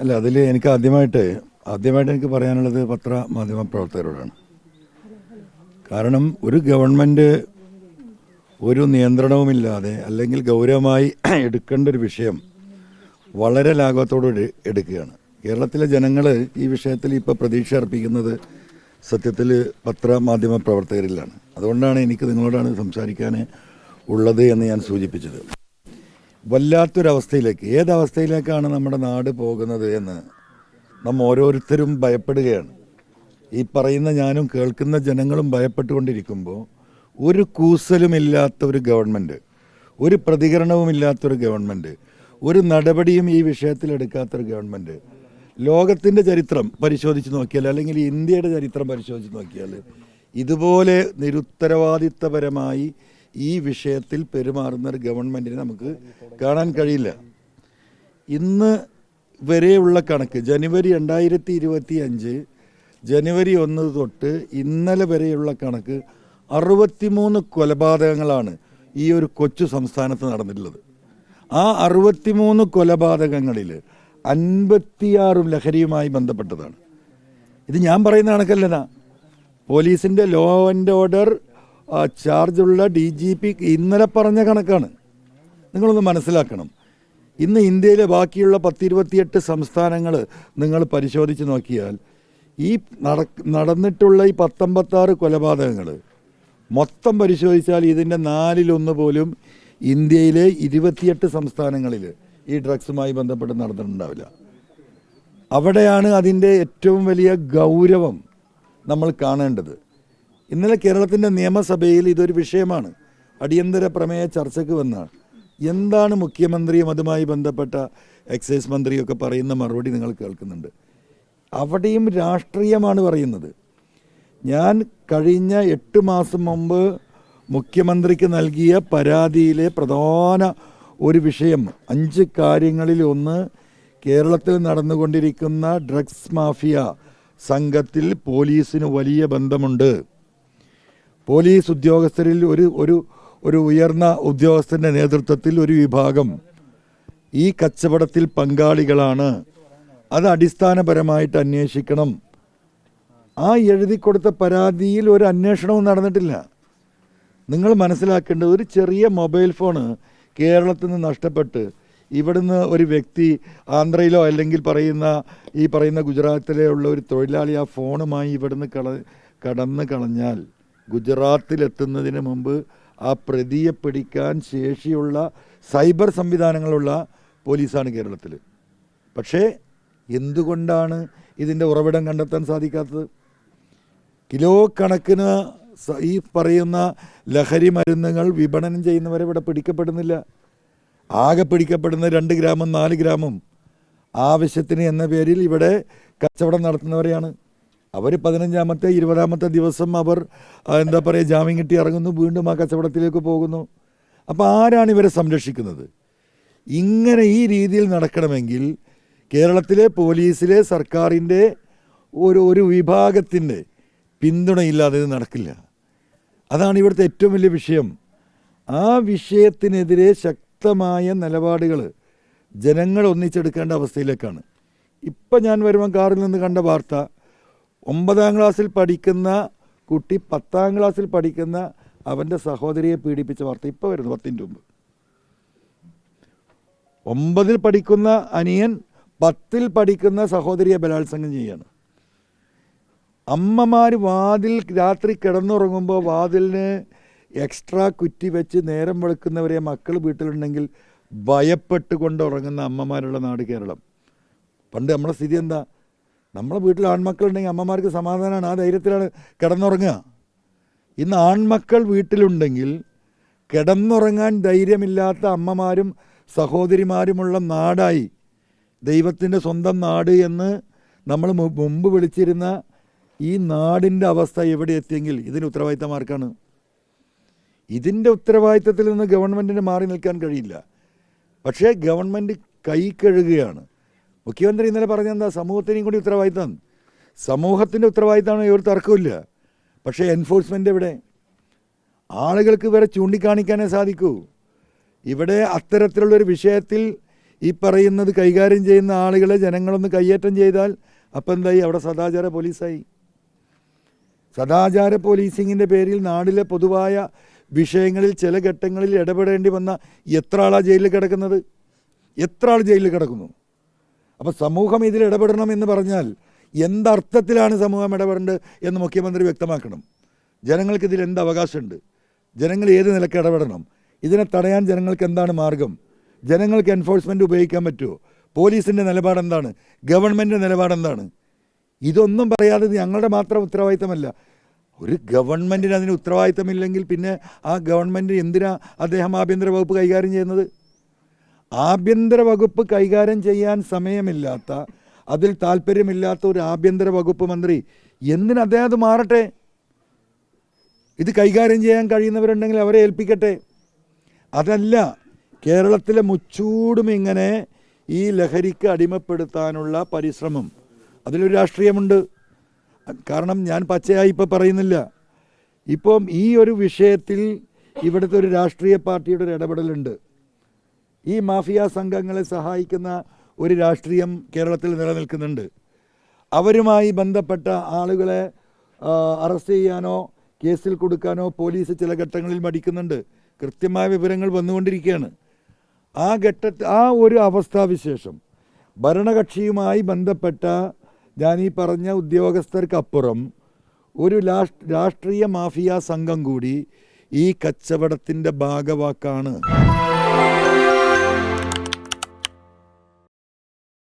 അല്ല അതിൽ എനിക്ക് ആദ്യമായിട്ട് ആദ്യമായിട്ട് എനിക്ക് പറയാനുള്ളത് പത്ര മാധ്യമ പ്രവർത്തകരോടാണ്. കാരണം ഒരു ഗവൺമെന്റ് ഒരു നിയന്ത്രണവുമില്ലാതെ അല്ലെങ്കിൽ ഗൗരവമായി എടുക്കേണ്ട ഒരു വിഷയം വളരെ ലാഘവത്തോടുകൂടി എടുക്കുകയാണ്. കേരളത്തിലെ ജനങ്ങൾ ഈ വിഷയത്തിൽ ഇപ്പോൾ പ്രതീക്ഷ അർപ്പിക്കുന്നത് സത്യത്തിൽ പത്ര മാധ്യമ പ്രവർത്തകരിലാണ്. അതുകൊണ്ടാണ് എനിക്ക് നിങ്ങളോടാണ് സംസാരിക്കാൻ ഉള്ളത് എന്ന് ഞാൻ സൂചിപ്പിച്ചത്. വല്ലാത്തൊരവസ്ഥയിലേക്ക് ഏതവസ്ഥയിലേക്കാണ് നമ്മുടെ നാട് പോകുന്നത് എന്ന് നാം ഓരോരുത്തരും ഭയപ്പെടുകയാണ്. ഈ പറയുന്ന ഞാനും കേൾക്കുന്ന ജനങ്ങളും ഭയപ്പെട്ടുകൊണ്ടിരിക്കുമ്പോൾ ഒരു കൂസലുമില്ലാത്ത ഒരു ഗവൺമെന്റ് ഒരു പ്രതികരണവുമില്ലാത്തൊരു ഗവൺമെന്റ് ഒരു നടപടിയും ഈ വിഷയത്തിൽ എടുക്കാത്തൊരു ഗവൺമെന്റ് ലോകത്തിന്റെ ചരിത്രം പരിശോധിച്ച് നോക്കിയാൽ അല്ലെങ്കിൽ ഇന്ത്യയുടെ ചരിത്രം പരിശോധിച്ച് നോക്കിയാൽ ഇതുപോലെ നിരുത്തരവാദിത്തപരമായി ഈ വിഷയത്തിൽ പെരുമാറുന്ന ഒരു ഗവൺമെന്റിനെ നമുക്ക് കാണാൻ കഴിയില്ല. ഇന്ന് വരെയുള്ള കണക്ക് ജനുവരി രണ്ടായിരത്തി ഇരുപത്തി അഞ്ച് ജനുവരി ഒന്ന് തൊട്ട് ഇന്നലെ വരെയുള്ള കണക്ക് അറുപത്തിമൂന്ന് കൊലപാതകങ്ങളാണ് ഈ ഒരു കൊച്ചു സംസ്ഥാനത്ത് നടന്നിട്ടുള്ളത്. ആ അറുപത്തിമൂന്ന് കൊലപാതകങ്ങളിൽ അൻപത്തിയാറും ലഹരിയുമായി ബന്ധപ്പെട്ടതാണ്. ഇത് ഞാൻ പറയുന്ന കണക്കല്ലതാ. പോലീസിന്റെ ലോ ആൻഡ് ഓർഡർ ചാർജുള്ള ഡി ജി പി ഇന്നലെ പറഞ്ഞ കണക്കാണ്. നിങ്ങളൊന്ന് മനസ്സിലാക്കണം. ഇന്ന് ഇന്ത്യയിലെ ബാക്കിയുള്ള പത്തിരുപത്തിയെട്ട് സംസ്ഥാനങ്ങൾ നിങ്ങൾ പരിശോധിച്ച് നോക്കിയാൽ ഈ നട നടന്നിട്ടുള്ള ഈ പത്തൊമ്പത്താറ് കൊലപാതകങ്ങൾ മൊത്തം പരിശോധിച്ചാൽ ഇതിന്റെ നാലിലൊന്ന് പോലും ഇന്ത്യയിലെ ഇരുപത്തിയെട്ട് സംസ്ഥാനങ്ങളിൽ ഈ ഡ്രഗ്സുമായി ബന്ധപ്പെട്ട് നടന്നിട്ടുണ്ടാവില്ല. അവിടെയാണ് അതിന്റെ ഏറ്റവും വലിയ ഗൗരവം നമ്മൾ കാണേണ്ടത്. ഇന്നലെ കേരളത്തിന്റെ നിയമസഭയിൽ ഇതൊരു വിഷയമാണ്. അടിയന്തര പ്രമേയ ചർച്ചയ്ക്ക് വന്നാണ് എന്താണ് മുഖ്യമന്ത്രിയും അതുമായി ബന്ധപ്പെട്ട എക്സൈസ് മന്ത്രിയൊക്കെ പറയുന്ന മറുപടി നിങ്ങൾ കേൾക്കുന്നുണ്ട്. അവിടെയും രാഷ്ട്രീയമാണ് പറയുന്നത്. ഞാൻ കഴിഞ്ഞ എട്ട് മാസം മുമ്പ് മുഖ്യമന്ത്രിക്ക് നൽകിയ പരാതിയിലെ പ്രധാന ഒരു വിഷയം അഞ്ച് കാര്യങ്ങളിൽ ഒന്ന് കേരളത്തിൽ നടന്നുകൊണ്ടിരിക്കുന്ന ഡ്രഗ്സ് മാഫിയ സംഘത്തിൽ പോലീസിന് വലിയ ബന്ധമുണ്ട്. പോലീസ് ഉദ്യോഗസ്ഥരിൽ ഒരു ഒരു ഒരു ഉയർന്ന ഉദ്യോഗസ്ഥന്റെ നേതൃത്വത്തിൽ ഒരു വിഭാഗം ഈ കച്ചവടത്തിൽ പങ്കാളികളാണ്. അത് അടിസ്ഥാനപരമായിട്ട് അന്വേഷിക്കണം. ആ എഴുതി കൊടുത്ത പരാതിയിൽ ഒരു അന്വേഷണവും നടന്നിട്ടില്ല. നിങ്ങൾ മനസ്സിലാക്കേണ്ടത് ഒരു ചെറിയ മൊബൈൽ ഫോണ് കേരളത്തിൽ നിന്ന് നഷ്ടപ്പെട്ട് ഇവിടുന്ന് ഒരു വ്യക്തി ആന്ധ്രയിലോ അല്ലെങ്കിൽ പറയുന്ന ഈ പറയുന്ന ഗുജറാത്തിലെ ഉള്ള ഒരു തൊഴിലാളി ആ ഫോണുമായി ഇവിടുന്ന് കള കടന്ന് കളഞ്ഞാൽ ഗുജറാത്തിലെത്തുന്നതിന് മുമ്പ് ആ പ്രതിയെ പിടിക്കാൻ ശേഷിയുള്ള സൈബർ സംവിധാനങ്ങളുള്ള പോലീസാണ് കേരളത്തിൽ പക്ഷേ എന്തുകൊണ്ടാണ് ഇതിന്റെ ഉറവിടം കണ്ടെത്താൻ സാധിക്കാത്തത്? കിലോ കണക്കിന് ഈ പറയുന്ന ലഹരി മരുന്നുകൾ വിപണനം ചെയ്യുന്നവരെ ഇവിടെ പിടിക്കപ്പെടുന്നില്ല. ആകെ പിടിക്കപ്പെടുന്ന രണ്ട് ഗ്രാമും നാല് ഗ്രാമും ആവശ്യത്തിന് എന്ന പേരിൽ ഇവിടെ കച്ചവടം നടത്തുന്നവരെയാണ്. അവർ പതിനഞ്ചാമത്തെ ഇരുപതാമത്തെ ദിവസം അവർ എന്താ പറയുക ജാമ്യം കിട്ടി ഇറങ്ങുന്നു വീണ്ടും ആ കച്ചവടത്തിലേക്ക് പോകുന്നു. അപ്പോൾ ആരാണ് ഇവരെ സംരക്ഷിക്കുന്നത്? ഇങ്ങനെ ഈ രീതിയിൽ നടക്കണമെങ്കിൽ കേരളത്തിലെ പോലീസിലെ സർക്കാരിന്റെ ഒരു ഒരു വിഭാഗത്തിന്റെ പിന്തുണയില്ലാതെ ഇത് നടക്കില്ല. അതാണ് ഇവിടുത്തെ ഏറ്റവും വലിയ വിഷയം. ആ വിഷയത്തിനെതിരെ ശക്തമായ നിലപാടുകൾ ജനങ്ങൾ ഒന്നിച്ചെടുക്കേണ്ട അവസ്ഥയിലേക്കാണ്. ഇപ്പം ഞാൻ വരുമ്പോൾ കാറിൽ നിന്ന് കണ്ട വാർത്ത ഒമ്പതാം ക്ലാസ്സിൽ പഠിക്കുന്ന കുട്ടി പത്താം ക്ലാസ്സിൽ പഠിക്കുന്ന അവന്റെ സഹോദരിയെ പീഡിപ്പിച്ച വാർത്ത ഇപ്പോൾ വരുന്നു പത്തിന്റെ മുമ്പ്. ഒമ്പതിൽ പഠിക്കുന്ന അനിയൻ പത്തിൽ പഠിക്കുന്ന സഹോദരിയെ ബലാത്സംഗം ചെയ്യാണ്. അമ്മമാർ വാതിൽ രാത്രി കിടന്നുറങ്ങുമ്പോൾ വാതിലിന് എക്സ്ട്രാ കുറ്റി വെച്ച് നേരം വെളുക്കുന്നവരെ മക്കൾ വീട്ടിലുണ്ടെങ്കിൽ ഭയപ്പെട്ടുകൊണ്ട് ഉറങ്ങുന്ന അമ്മമാരുള്ള നാട് കേരളം. പണ്ട് നമ്മുടെ സ്ഥിതി എന്താ? നമ്മളെ വീട്ടിൽ ആൺമക്കളുണ്ടെങ്കിൽ അമ്മമാർക്ക് സമാധാനമാണ് ആ ധൈര്യത്തിലാണ് കിടന്നുറങ്ങുക. ഇന്ന് ആൺമക്കൾ വീട്ടിലുണ്ടെങ്കിൽ കിടന്നുറങ്ങാൻ ധൈര്യമില്ലാത്ത അമ്മമാരും സഹോദരിമാരുമുള്ള നാടായി. ദൈവത്തിന്റെ സ്വന്തം നാട് എന്ന് നമ്മൾ മുമ്പ് വിളിച്ചിരുന്ന ഈ നാടിന്റെ അവസ്ഥ എവിടെ എത്തിയെങ്കിൽ ഇതിന് ഉത്തരവാദിത്തം ആർക്കാണ് ഇതിന്റെ ഉത്തരവാദിത്തത്തിൽ നിന്ന് ഗവൺമെന്റിന് മാറി നിൽക്കാൻ കഴിയില്ല. പക്ഷേ ഗവൺമെന്റ് കൈ കഴുകുകയാണ്. മുഖ്യമന്ത്രി ഇന്നലെ പറഞ്ഞെന്താ? സമൂഹത്തിനെയും കൂടി ഉത്തരവാദിത്തം. സമൂഹത്തിന്റെ ഉത്തരവാദിത്തമാണ് ഒരു തർക്കമില്ല പക്ഷേ എൻഫോഴ്സ്മെന്റ് എവിടെ? ആളുകൾക്ക് ഇവരെ ചൂണ്ടിക്കാണിക്കാനേ സാധിക്കൂ. ഇവിടെ അത്തരത്തിലുള്ളൊരു വിഷയത്തിൽ ഈ പറയുന്നത് കൈകാര്യം ചെയ്യുന്ന ആളുകളെ ജനങ്ങളൊന്ന് കയ്യേറ്റം ചെയ്താൽ അപ്പം എന്തായി? അവിടെ സദാചാര പോലീസായി. സദാചാര പോലീസിങ്ങിന്റെ പേരിൽ നാടിലെ പൊതുവായ വിഷയങ്ങളിൽ ചില ഘട്ടങ്ങളിൽ ഇടപെടേണ്ടി വന്ന എത്ര ആളാണ് ജയിലിൽ കിടക്കുന്നത്? എത്ര ആൾ ജയിലിൽ കിടക്കുന്നു? അപ്പോൾ സമൂഹം ഇതിൽ ഇടപെടണം എന്ന് പറഞ്ഞാൽ എന്തർത്ഥത്തിലാണ് സമൂഹം ഇടപെടേണ്ടത് എന്ന് മുഖ്യമന്ത്രി വ്യക്തമാക്കണം. ജനങ്ങൾക്ക് ഇതിൽ എന്ത് അവകാശമുണ്ട്? ജനങ്ങൾ ഏത് നിലയ്ക്ക് ഇടപെടണം? ഇതിനെ തടയാൻ ജനങ്ങൾക്ക് എന്താണ് മാർഗം? ജനങ്ങൾക്ക് എൻഫോഴ്സ്മെന്റ് ഉപയോഗിക്കാൻ പറ്റുമോ? പോലീസിന്റെ നിലപാടെന്താണ്? ഗവൺമെന്റിന്റെ നിലപാട് എന്താണ് ഇതൊന്നും പറയാതെ ഞങ്ങളുടെ മാത്രം ഉത്തരവാദിത്തമല്ല. ഒരു ഗവൺമെന്റിന് അതിന് ഉത്തരവാദിത്തമില്ലെങ്കിൽ പിന്നെ ആ ഗവൺമെന്റ് എന്തിനാ അദ്ദേഹം ആഭ്യന്തര വകുപ്പ് കൈകാര്യം ചെയ്യുന്നത്? ആഭ്യന്തര വകുപ്പ് കൈകാര്യം ചെയ്യാൻ സമയമില്ലാത്ത അതിൽ താല്പര്യമില്ലാത്ത ഒരു ആഭ്യന്തര വകുപ്പ് മന്ത്രി എന്തിന് അദ്ദേഹം അത് മാറട്ടെ? ഇത് കൈകാര്യം ചെയ്യാൻ കഴിയുന്നവരുണ്ടെങ്കിൽ അവരെ ഏൽപ്പിക്കട്ടെ. അതല്ല കേരളത്തിലെ മുച്ചൂടും ഇങ്ങനെ ഈ ലഹരിക്ക് അടിമപ്പെടുത്താനുള്ള പരിശ്രമം. അതിലൊരു രാഷ്ട്രീയമുണ്ട്. കാരണം ഞാൻ പച്ചയായി ഇപ്പോൾ പറയുന്നില്ല. ഇപ്പം ഈ ഒരു വിഷയത്തിൽ ഇവിടുത്തെ ഒരു രാഷ്ട്രീയ പാർട്ടിയുടെ ഒരു ഇടപെടലുണ്ട്. ഈ മാഫിയ സംഘങ്ങളെ സഹായിക്കുന്ന ഒരു രാഷ്ട്രീയം കേരളത്തിൽ നിലനിൽക്കുന്നുണ്ട്. അവരുമായി ബന്ധപ്പെട്ട ആളുകളെ അറസ്റ്റ് ചെയ്യാനോ കേസിൽ കൊടുക്കാനോ പോലീസ് ചില ഘട്ടങ്ങളിൽ മടിക്കുന്നുണ്ട്. കൃത്യമായ വിവരങ്ങൾ വന്നുകൊണ്ടിരിക്കുകയാണ്. ആ ഘട്ടത്തിൽ ആ ഒരു അവസ്ഥാവിശേഷം ഭരണകക്ഷിയുമായി ബന്ധപ്പെട്ട ഞാനീ പറഞ്ഞ ഉദ്യോഗസ്ഥർക്കപ്പുറം ഒരു രാഷ്ട്രീയ മാഫിയ സംഘം കൂടി ഈ കച്ചവടത്തിന്റെ ഭാഗവാക്കാണ്.